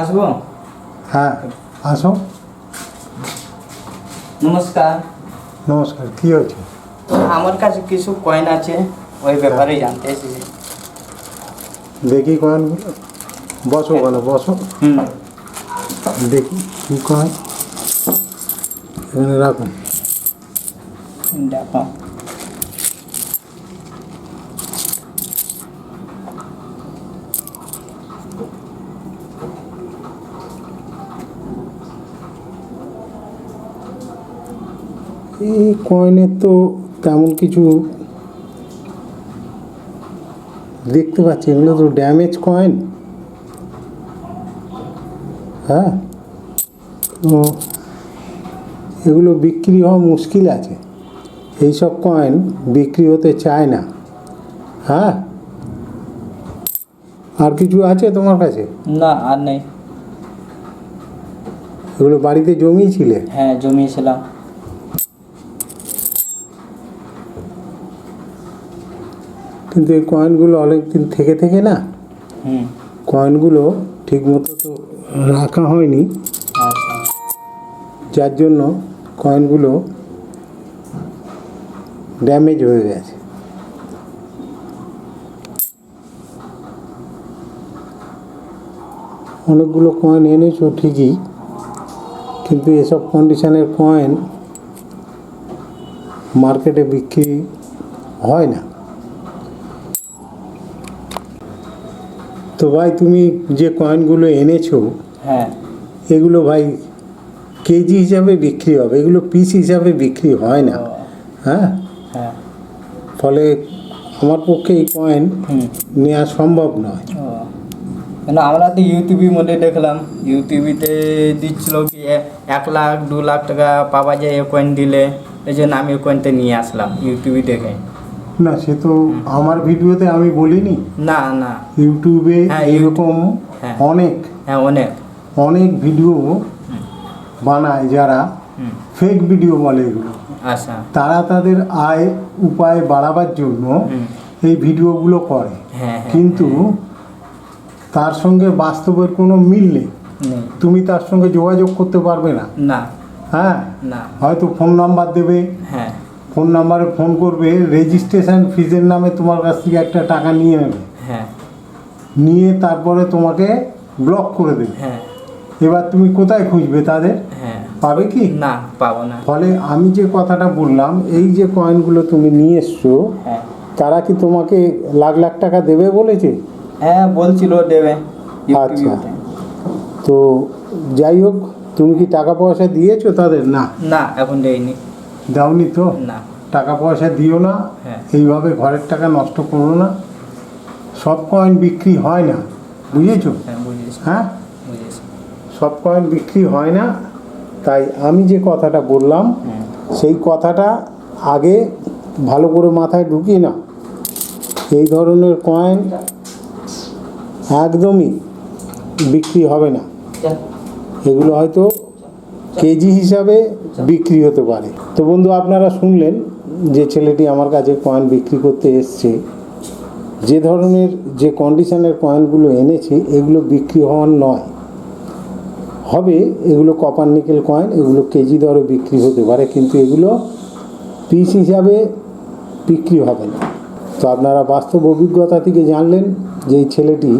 আসব? হ্যাঁ আসো। নমস্কার। নমস্কার কী হয়েছে? আমার কাছে কিছু কয়েন আছে ওই ব্যাপারে জানতে এসেছি। দেখি কয়েনগুলো বসো বলো বসো। হুম। দেখি কী কয়েন এখানে রাখুন দেখো। এই কয়েনের তো তেমন কিছু দেখতে পাচ্ছি এগুলো তো ড্যামেজ কয়েন হ্যাঁ? তো এগুলো বিক্রি হওয়া মুশকিল আছে। এইসব কয়েন বিক্রি হতে চায় না। হ্যাঁ? আর কিছু আছে তোমার কাছে? না আর নেই। এগুলো বাড়িতে জমিয়েছিলে? হ্যাঁ জমিয়েছিলাম। কিন্তু এই কয়েনগুলো অনেক দিন থেকে থেকে না কয়েনগুলো ঠিকমতো তো রাখা হয়নি। আচ্ছা। যার জন্য কয়েনগুলো ড্যামেজ হয়ে গেছে। অনেকগুলো কয়েন এনেছো ঠিকই কিন্তু এসব কন্ডিশনের কয়েন মার্কেটে বিক্রি হয় না। তো ভাই তুমি যে কয়েনগুলো এনেছো হ্যাঁ। এগুলো ভাই কেজি হিসাবে বিক্রি হবে এগুলো পিস হিসাবে বিক্রি হয় না। হ্যাঁ? হ্যাঁ। ফলে আমার পক্ষে এই কয়েন নেওয়া সম্ভব নয়। কেন আমরা তো ইউটিউবের মধ্যে দেখলাম ইউটিউবিতে দিচ্ছিল কি এক লাখ দু লাখ টাকা পাওয়া যায় এ কয়েন দিলে এই জন্য আমি কয়েনটা নিয়ে আসলাম ইউটিউবে দেখে। না সে তো আমার ভিডিওতে আমি বলিনি। না না। ইউটিউবে হ্যাঁ, এরকম হ্যাঁ। অনেক হ্যাঁ অনেক। অনেক ভিডিও বানায় যারা ফেক ভিডিও বলে এগুলো। আচ্ছা। তারা তাদের আয় উপায় বাড়াবার জন্য এই ভিডিওগুলো করে। হ্যাঁ কিন্তু তার সঙ্গে বাস্তবের কোনো মিল নেই। নেই। তুমি তার সঙ্গে যোগাযোগ করতে পারবে না। না। হ্যাঁ? না। হয়তো ফোন নাম্বার দেবে। হ্যাঁ। ফোন নাম্বারে ফোন করবে রেজিস্ট্রেশন ফিজের নামে তোমার কাছ থেকে একটা টাকা নিয়ে নেবে। হ্যাঁ। নিয়ে তারপরে তোমাকে ব্লক করে দেবে। হ্যাঁ। এবার তুমি কোথায় খুঁজবে তাদের? হ্যাঁ। পাবে কি? না পাবো না। ফলে আমি যে কথাটা বললাম এই যে কয়েনগুলো তুমি নিয়ে এসছো হ্যাঁ। তারা কি তোমাকে লাখ লাখ টাকা দেবে বলেছে? হ্যাঁ বলছিল দেবে। আচ্ছা। তো যাই হোক তুমি কি টাকা পয়সা দিয়েছ তাদের? না। না এখন দেয়নি। দাওনি তো? না। টাকা পয়সা দিও না। হ্যাঁ। এইভাবে ঘরের টাকা নষ্ট করো না। সব কয়েন বিক্রি হয় না। বুঝেছ? হ্যাঁ হ্যাঁ? সব কয়েন বিক্রি হয় না। তাই আমি যে কথাটা বললাম সেই কথাটা আগে ভালো করে মাথায় ঢুকিয়ে না এই ধরনের কয়েন একদমই বিক্রি হবে না। এগুলো হয়তো কেজি হিসাবে বিক্রি হতে পারে। তো বন্ধু, আপনারা শুনলেন যে ছেলেটি আমার কাছে কয়েন বিক্রি করতে এসছে। যে ধরনের যে কন্ডিশনের কয়েনগুলো এনেছে, এগুলো বিক্রি হওয়ার নয়। হবে, এগুলো কপার নিকেল কয়েন এগুলো কেজি দরে বিক্রি হতে পারে, কিন্তু এগুলো পিস হিসাবে বিক্রি হবে না। তো আপনারা বাস্তব অভিজ্ঞতা থেকে জানলেন যে এই ছেলেটি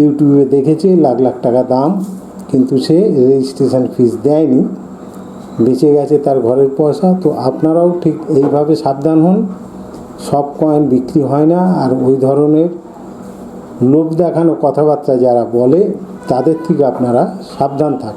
ইউটিউবে দেখেছে, লাখ লাখ টাকা দাম। কিন্তু সে রেজিস্ট্রেশন ফিস দেয়নি। বেঁচে গেছে তার ঘরের পয়সা, তো আপনারাও ঠিক এইভাবে সাবধান হন। সব কয়েন বিক্রি হয় না, আর ওই ধরনের লোভ দেখানো কথাবার্তা যারা বলে, তাদের থেকে আপনারা সাবধান থাকুন।